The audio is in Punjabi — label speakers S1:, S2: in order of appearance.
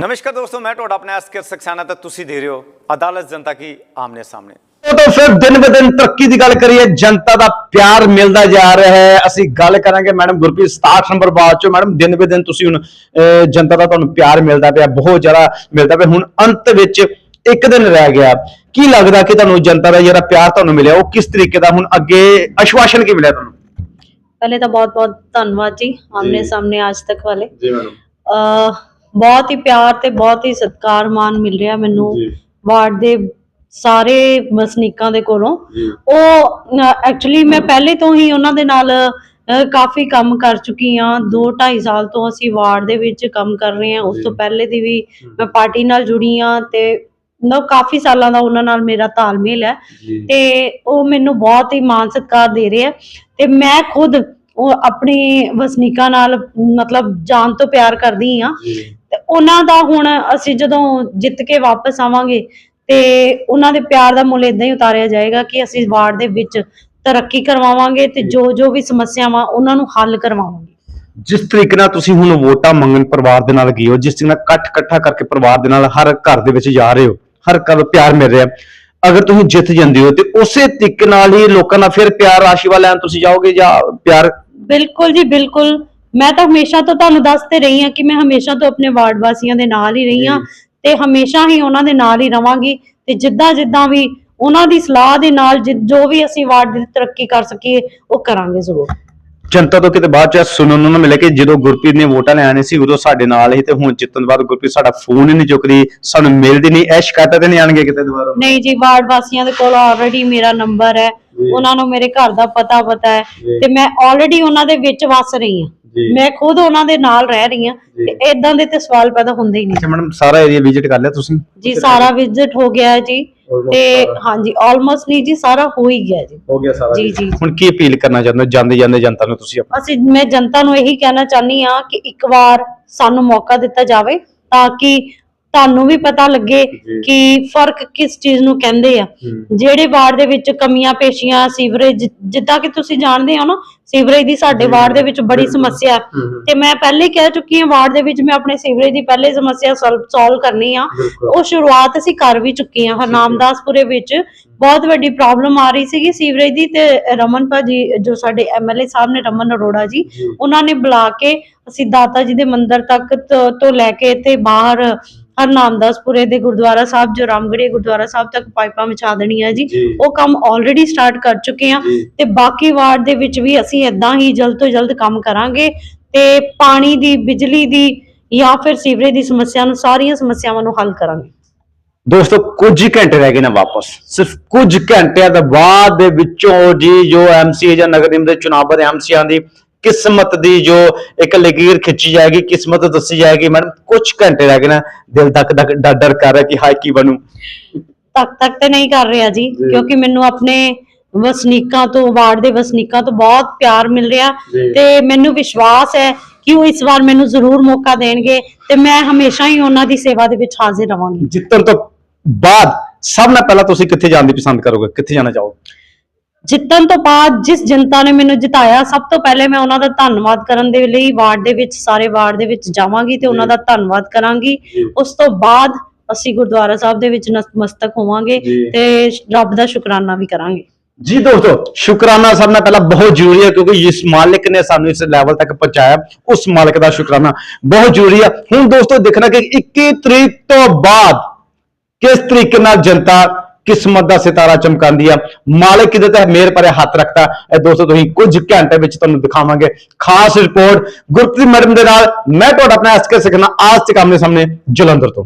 S1: ਨਮਸਕਾਰ ਦੋਸਤੋ ਮੈਂ ਤੁਹਾਡਾ ਆਪਣਾ ਅਸਕਰ ਸਖਸਾਨਾ ਤੇ ਤੁਸੀਂ ਦੇ ਰਹੇ ਹੋ ਅਦਾਲਤ ਜਨਤਾ ਕੀ ਆਮਨੇ ਸਾਹਮਣੇ।
S2: ਉਹ ਤਾਂ ਫਿਰ ਦਿਨ ਤਰੱਕੀ ਦੀ ਗੱਲ ਕਰੀਏ ਜਨਤਾ ਦਾ ਪਿਆਰ ਮਿਲਦਾ ਜਾ ਰਿਹਾ ਹੈ। ਅਸੀਂ ਗੱਲ ਕਰਾਂਗੇ ਮੈਡਮ ਗੁਰਪ੍ਰੀਤ 67 ਨੰਬਰ ਬਾਅਦ ਚੋਂ। ਮੈਡਮ ਦਿਨ ਬਦਨ ਤੁਸੀਂ ਹੁਣ ਜਨਤਾ ਦਾ ਤੁਹਾਨੂੰ ਪਿਆਰ ਮਿਲਦਾ ਪਿਆ ਬਹੁਤ ਜ਼ਿਆਦਾ ਮਿਲਦਾ ਪਿਆ। ਹੁਣ ਅੰਤ ਵਿੱਚ ਇੱਕ ਦਿਨ ਰਹਿ ਗਿਆ। ਕੀ ਲੱਗਦਾ ਕਿ ਤੁਹਾਨੂੰ ਜਨਤਾ ਦਾ ਜਿਹੜਾ ਪਿਆਰ ਤੁਹਾਨੂੰ ਮਿਲਿਆ ਉਹ ਕਿਸ ਤਰੀਕੇ ਦਾ ਹੁਣ ਅੱਗੇ ਅਸ਼ਵਾਸਨ ਕੀ ਮਿਲਿਆ ਤੁਹਾਨੂੰ?
S3: ਪਹਿਲੇ ਤਾਂ ਬਹੁਤ ਬਹੁਤ ਧੰਨਵਾਦ ਜੀ ਆਮਨੇ ਸਾਹਮਣੇ ਅੱਜ ਤੱਕ ਵਾਲੇ।
S2: ਜੀ ਮੈਡਮ।
S3: ਬਹੁਤ ਹੀ ਪਿਆਰ ਤੇ ਬਹੁਤ ਹੀ ਸਤਿਕਾਰ ਮਾਨ ਮਿਲ ਰਿਹਾ ਮੈਨੂੰ। ਵਾਰਡ ਦੇ ਸਾਰੇ ਵਸਨੀਕਾਂ ਦੇ ਕੋਲੋਂ। ਉਹ ਐਕਚੁਅਲੀ ਮੈਂ ਪਹਿਲੇ ਤੋਂ ਹੀ ਉਹਨਾਂ ਦੇ ਨਾਲ ਕਾਫੀ ਕੰਮ ਕਰ ਚੁੱਕੀ ਹਾਂ। 2 2.5 ਸਾਲ ਤੋਂ ਅਸੀਂ ਵਾਰਡ ਦੇ ਵਿੱਚ ਕੰਮ ਕਰ ਰਹੇ ਹਾਂ। ਉਸ ਤੋਂ ਪਹਿਲੇ ਦੀ ਵੀ ਮੈਂ ਪਾਰਟੀ ਨਾਲ ਜੁੜੀ ਹਾਂ ਤੇ ਮਤਲਬ ਕਾਫੀ ਸਾਲਾਂ ਦਾ ਉਹਨਾਂ ਨਾਲ ਮੇਰਾ ਤਾਲਮੇਲ ਹੈ ਤੇ ਉਹ ਮੈਨੂੰ ਬਹੁਤ ਹੀ ਮਾਨ ਸਤਿਕਾਰ ਦੇ ਰਹੇ ਆ ਤੇ ਮੈਂ ਖੁਦ ਉਹ ਆਪਣੇ ਵਸਨੀਕਾਂ ਨਾਲ ਮਤਲਬ ਜਾਨ ਤੋਂ ਪਿਆਰ ਕਰਦੀ ਆ। ਤੇ ਉਹਨਾਂ ਦਾ ਹੁਣ ਅਸੀਂ ਜਦੋਂ ਜਿੱਤ ਕੇ ਵਾਪਸ ਆਵਾਂਗੇ ਤੇ ਉਹਨਾਂ ਦੇ ਪਿਆਰ ਦਾ ਮੁੱਲ ਇਦਾਂ ਹੀ ਉਤਾਰਿਆ ਜਾਏਗਾ ਕਿ ਅਸੀਂ ਵਾਰਡ ਦੇ ਵਿੱਚ ਤਰੱਕੀ ਕਰਵਾਵਾਂਗੇ ਤੇ ਜੋ। ਜੋ ਵੀ ਸਮੱਸਿਆਵਾਂ ਉਹਨਾਂ ਨੂੰ ਹੱਲ ਕਰਵਾਵਾਂਗੇ।
S2: ਜਿਸ ਤਰੀਕੇ ਨਾਲ ਤੁਸੀਂ ਹੁਣ ਵੋਟਾਂ ਮੰਗਣ ਪਰਿਵਾਰ ਦੇ ਨਾਲ ਗਏ ਹੋ ਜਿਸ ਤਰੀਕੇ ਨਾਲ ਇਕੱਠ ਇਕੱਠਾ ਕਰਕੇ ਪਰਿਵਾਰ ਦੇ ਨਾਲ ਹਰ ਘਰ ਦੇ ਵਿੱਚ ਜਾ ਰਹੇ ਹੋ ਹਰ ਘਰ ਪਿਆਰ ਮਿਲ ਰਿਹਾ ਅਗਰ ਤੁਸੀਂ ਜਿੱਤ ਜਾਂਦੇ ਹੋ ਤੇ ਉਸੇ ਤਰੀਕੇ ਨਾਲ ਹੀ ਲੋਕਾਂ ਦਾ ਫਿਰ ਪਿਆਰ ਆਸ਼ੀਰਵਾਦ ਲੈਣ ਤੁਸੀਂ ਜਾਓਗੇ ਜਾਂ ਪਿਆਰ
S3: ਬਿਲਕੁਲ ਜੀ ਬਿਲਕੁਲ। ਮੈਂ ਤਾਂ ਹਮੇਸ਼ਾ ਤੋਂ ਤੁਹਾਨੂੰ ਦੱਸਦੇ ਰਹੀ ਹਾਂ ਕਿ ਮੈਂ ਹਮੇਸ਼ਾ ਤੋਂ ਆਪਣੇ ਵਾਰਡ ਵਾਸੀਆਂ ਦੇ ਨਾਲ ਹੀ ਰਹੀ ਹਾਂ ਤੇ ਹਮੇਸ਼ਾ ਹੀ ਉਹਨਾਂ ਦੇ ਨਾਲ ਹੀ ਰਵਾਂਗੀ ਤੇ ਜਿੱਦਾਂ ਜਿੱਦਾਂ ਵੀ ਉਹਨਾਂ ਦੀ ਸਲਾਹ ਦੇ ਨਾਲ ਜਿ- ਜੋ ਵੀ ਅਸੀਂ ਵਾਰਡ ਦੀ ਤਰੱਕੀ ਕਰ ਸਕੀਏ ਉਹ ਕਰਾਂਗੇ ਜ਼ਰੂਰ।
S2: ਜਨਤਾ ਤੋਂ ਕਿਤੇ ਬਾਅਦ ਚ ਸੁਣਨ ਨੂੰ ਨਾ ਮਿਲੇ ਕਿ ਜਦੋਂ ਗੁਰਪ੍ਰੀਤ ਨੇ ਵੋਟਾਂ ਲੈਣੇ ਸੀ ਉਦੋਂ ਸਾਡੇ ਨਾਲ ਹੀ ਤੇ ਹੁਣ ਜਿੱਤਣ ਬਾਅਦ ਗੁਰਪ੍ਰੀਤ ਸਾਡਾ ਫੋਨ ਹੀ ਨਹੀਂ ਚੁੱਕਦੀ ਸਾਨੂੰ ਮਿਲਦੀ ਨਹੀਂ ਇਹ ਸ਼ਿਕਾਇਤਾਂ ਤੇ ਨਹੀਂ ਆਣਗੇ ਕਿਤੇ ਦੁਬਾਰਾ?
S3: ਨਹੀਂ ਜੀ ਵਾਰਡ ਵਾਸੀਆਂ ਦੇ ਕੋਲ ਆਲਰੇਡੀ ਮੇਰਾ ਨੰਬਰ ਹੈ ਉਹਨਾਂ ਨੂੰ ਮੇਰੇ ਘਰ ਦਾ ਪਤਾ ਪਤਾ ਹੈ ਤੇ ਮੈਂ ਆਲਰੇਡੀ ਉਹਨਾਂ ਦੇ ਵਿੱਚ ਵਸ ਰਹੀ ਹਾਂ। ਮੈਂ ਖੁਦ ਉਹਨਾਂ ਦੇ ਨਾਲ ਰਹਿ ਰਹੀ ਹਾਂ ਤੇ ਇਦਾਂ ਦੇ ਤੇ ਸਵਾਲ ਪੈਦਾ ਹੁੰਦੇ ਹੀ ਨਹੀਂ।
S2: ਅੱਛਾ ਮੈਡਮ ਸਾਰਾ ਏਰੀਆ ਵਿਜ਼ਿਟ ਕਰ ਲਿਆ ਤੁਸੀਂ?
S3: ਜੀ ਸਾਰਾ ਵਿਜ਼ਿਟ ਹੋ ਗਿਆ ਹੈ ਜੀ। ਤੇ। ਹਾਂਜੀ ਆਲਮੋਸਟ ਨਹੀਂ ਜੀ ਸਾਰਾ ਹੋ ਹੀ ਗਿਆ ਜੀ
S2: ਹੋ ਗਿਆ ਸਾਰਾ
S3: ਜੀ, ਜੀ।
S2: ਹੁਣ ਕੀ ਅਪੀਲ ਕਰਨਾ ਚਾਹੁੰਦੇ ਹੋ ਜਾਂਦੇ ਜਾਂਦੇ ਜਨਤਾ ਨੂੰ ਤੁਸੀਂ ਆਪਣਾ
S3: ਅਸੀਂ ਮੈਂ ਜਨਤਾ ਨੂੰ ਇਹੀ ਕਹਿਣਾ ਚਾਹਨੀ ਆ ਕਿ ਇੱਕ ਵਾਰ ਸਾਨੂੰ ਮੌਕਾ ਦਿੱਤਾ ਜਾਵੇ ਤਾਂ ਕਿ ਤੁਹਾਨੂੰ ਵੀ ਪਤਾ ਲੱਗੇ। ਕਿ ਫ਼ਰਕ ਕਿਸ ਚੀਜ਼ ਨੂੰ ਕਹਿੰਦੇ ਆ। ਜਿਹੜੇ ਵਾਰਡ ਦੇ ਵਿੱਚ ਕਮੀਆਂ ਪੇਸ਼ੀਆਂ ਸੀਵਰੇਜ ਜਿੱਦਾਂ ਕਿ ਤੁਸੀਂ ਜਾਣਦੇ ਹੋ ਨਾ ਸੀਵਰੇਜ ਦੀ ਸਾਡੇ ਵਾਰਡ ਦੇ ਵਿੱਚ ਬੜੀ ਸਮੱਸਿਆ। ਤੇ ਮੈਂ ਪਹਿਲੇ ਹੀ ਕਹਿ ਚੁੱਕੀ ਹਾਂ ਵਾਰਡ ਦੇ ਵਿੱਚ ਮੈਂ ਆਪਣੇ ਸੀਵਰੇਜ ਦੀ ਪਹਿਲੇ ਸਮੱਸਿਆ ਸੋਲਵ ਕਰਨੀ ਆ। ਉਹ ਸ਼ੁਰੂਆਤ ਅਸੀਂ ਕਰ ਵੀ ਚੁੱਕੇ ਹਾਂ ਹਰਨਾਮਦਾਸਪੁਰੇ ਵਿੱਚ ਬਹੁਤ ਵੱਡੀ ਪ੍ਰੋਬਲਮ ਆ ਰਹੀ ਸੀਗੀ ਸੀਵਰੇਜ ਦੀ ਤੇ ਰਮਨ ਭਾਜੀ ਜੋ ਸਾਡੇ ਐਮਐਲਏ ਸਾਹਿਬ ਨੇ ਰਮਨ ਅਰੋੜਾ ਜੀ। ਉਹਨਾਂ ਨੇ ਬੁਲਾ ਕੇ ਅਸੀਂ ਦਾਤਾ ਜੀ ਦੇ ਮੰਦਿਰ ਤੱਕ ਤੋਂ- ਤੋਂ ਲੈ ਕੇ ਤੇ ਬਾਹਰ ਹਰਨਾਮਦਾਸਪੁਰੇ ਦੇ ਗੁਰਦੁਆਰਾ ਸਾਹਿਬ ਜੋ ਰਾਮਗੜ੍ਹੀ ਗੁਰਦੁਆਰਾ ਸਾਹਿਬ ਤੱਕ ਪਾਈਪਾਂ ਵਿਛਾ ਦੇਣੀਆਂ ਜੀ। ਉਹ ਕੰਮ ਆਲਰੇਡੀ ਸਟਾਰਟ ਕਰ ਚੁੱਕੇ
S2: ਜੀ।
S3: ਤੇ ਬਾਕੀ ਵਾਰਡ ਦੇ ਵਿੱਚ ਵੀ ਅਸੀਂ ਇਦਾਂ ਹੀ ਜਲਦ ਤੋਂ ਜਲਦ ਕੰਮ ਕਰਾਂਗੇ ਤੇ ਪਾਣੀ ਦੀ ਬਿਜਲੀ ਦੀ ਜਾਂ ਫਿਰ ਸੀਵਰੇਜ ਦੀ ਸਮੱਸਿਆ ਨੂੰ ਸਾਰੀਆਂ ਸਮੱਸਿਆਵਾਂ ਨੂੰ ਹੱਲ ਕਰਾਂਗੇ
S2: ਦੋਸਤੋ ਕੁਝ ਹੀ ਘੰਟੇ ਰਹਿ ਗਏ ਨੇ ਵਾਪਸ ਸਿਰਫ ਕੁਝ ਘੰਟਿਆਂ ਦੇ ਬਾਅਦ ਦੇ ਵਿੱਚੋਂ ਜੀ ਜੋ ਐਮਸੀਏ ਜਾਂ ਨਗਰ ਨਿਗਮ ਦੇ ਚੁਣਾਵਾਂ ਦੇ ਐਮਸੀਆਂ ਦੀ ਕਿਸਮਤ ਦੀ ਜੋ ਇੱਕ ਲਕੀਰ ਖਿੱਚੀ ਜਾਏਗੀ ਕਿਸਮਤ ਦੱਸੀ ਜਾਏਗੀ ਮੈਡਮ ਕੁਝ ਘੰਟੇ ਰਹਿ ਗਏ ਨੇ ਦਿਲ ਧੱਕ ਡਰ ਡਰ ਕਰ ਰਿਹਾ ਕਿ ਹਾਏ ਕੀ ਬਣੂ
S3: ਤੱਕ ਤੱਕ ਤੇ ਨਹੀਂ ਕਰ ਰਿਹਾ ਜੀ। ਕਿਉਂਕਿ ਮੈਨੂੰ ਆਪਣੇ ਵਸਨੀਕਾਂ ਤੋਂ ਵਾਰਡ ਦੇ ਵਸਨੀਕਾਂ ਤੋਂ ਬਹੁਤ ਪਿਆਰ ਮਿਲ ਰਿਹਾ। ਤੇ ਮੈਨੂੰ ਵਿਸ਼ਵਾਸ ਹੈ ਕਿ ਉਹ ਇਸ ਵਾਰ ਮੈਨੂੰ ਜ਼ਰੂਰ ਮੌਕਾ ਦੇਣਗੇ ਤੇ ਮੈਂ ਹਮੇਸ਼ਾ ਹੀ ਉਹਨਾਂ ਦੀ ਸੇਵਾ ਦੇ ਵਿੱਚ ਹਾਜ਼ਰ ਰਵਾਂਗੀ
S2: ਜਿੱਤਣ ਤੋਂ ਬਾਅਦ ਸਭ ਨਾਲ ਪਹਿਲਾਂ ਤੁਸੀਂ ਕਿੱਥੇ ਜਾਣ ਦੀ ਪਸੰਦ ਕਰੋਗੇ ਕਿੱਥੇ ਜਾਣਾ ਚਾਹੋਗੇ
S3: ਜਿੱਤਣ ਤੋਂ ਬਾਅਦ ਜਿਸ ਜਨਤਾ ਨੇ ਮੈਨੂੰ ਜਿਤਾਇਆ ਸਭ ਤੋਂ ਪਹਿਲੇ ਮੈਂ ਉਹਨਾਂ ਦਾ ਧੰਨਵਾਦ ਕਰਨ ਦੇ ਲਈ ਵਾਰਡ ਦੇ ਵਿੱਚ ਸਾਰੇ ਵਾਰਡ ਦੇ ਵਿੱਚ ਜਾਵਾਂਗੀ ਤੇ ਉਹਨਾਂ ਦਾ ਧੰਨਵਾਦ ਕਰਾਂਗੀ। ਉਸ ਤੋਂ ਬਾਅਦ ਅਸੀਂ ਗੁਰਦੁਆਰਾ ਸਾਹਿਬ ਦੇ ਵਿੱਚ ਨਤਮਸਤਕ ਹੋਵਾਂਗੇ। ਤੇ ਰੱਬ ਦਾ ਸ਼ੁਕਰਾਨਾ ਵੀ ਕਰਾਂਗੇ
S2: ਜੀ ਦੋਸਤੋ ਸ਼ੁਕਰਾਨਾ ਸਭ ਨਾਲ ਪਹਿਲਾਂ ਬਹੁਤ ਜ਼ਰੂਰੀ ਹੈ ਕਿਉਂਕਿ ਇਸ ਮਾਲਿਕ ਨੇ ਸਾਨੂੰ ਇਸ ਲੈਵਲ ਤੱਕ ਪਹੁੰਚਾਇਆ ਉਸ ਮਾਲਿਕ ਦਾ ਸ਼ੁਕਰਾਨਾ ਬਹੁਤ ਜ਼ਰੂਰੀ ਹੈ ਹੁਣ ਦੋਸਤੋ ਦੇਖਣਾ ਕਿ 21 ਤਰੀਕ ਤੋਂ ਬਾਅਦ ਕਿਸ ਤਰੀਕੇ ਨਾਲ ਜਨਤਾ ਕਿਸਮਤ ਦਾ ਸਿਤਾਰਾ ਚਮਕਾਉਂਦੀ ਆ। ਮਾਲਕ ਕਿਤੇ ਤੇ ਮੇਰ ਭਰੇ ਹੱਥ ਰੱਖਦਾ। ਇਹ ਦੋਸਤੋ, ਤੁਸੀਂ ਕੁਝ ਘੰਟੇ ਵਿੱਚ ਤੁਹਾਨੂੰ ਦਿਖਾਵਾਂਗੇ। ਖਾਸ ਰਿਪੋਰਟ ਗੁਰਪ੍ਰੀਤ ਮੈਡਮ ਦੇ ਨਾਲ ਮੈਂ ਤੁਹਾਡਾ ਆਪਣਾ ਐਸਕੇ ਸਿਖਣਾ। ਆਜ ਕੰਮ ਦੇ ਸਾਹਮਣੇ ਜਲੰਧਰ ਤੋਂ।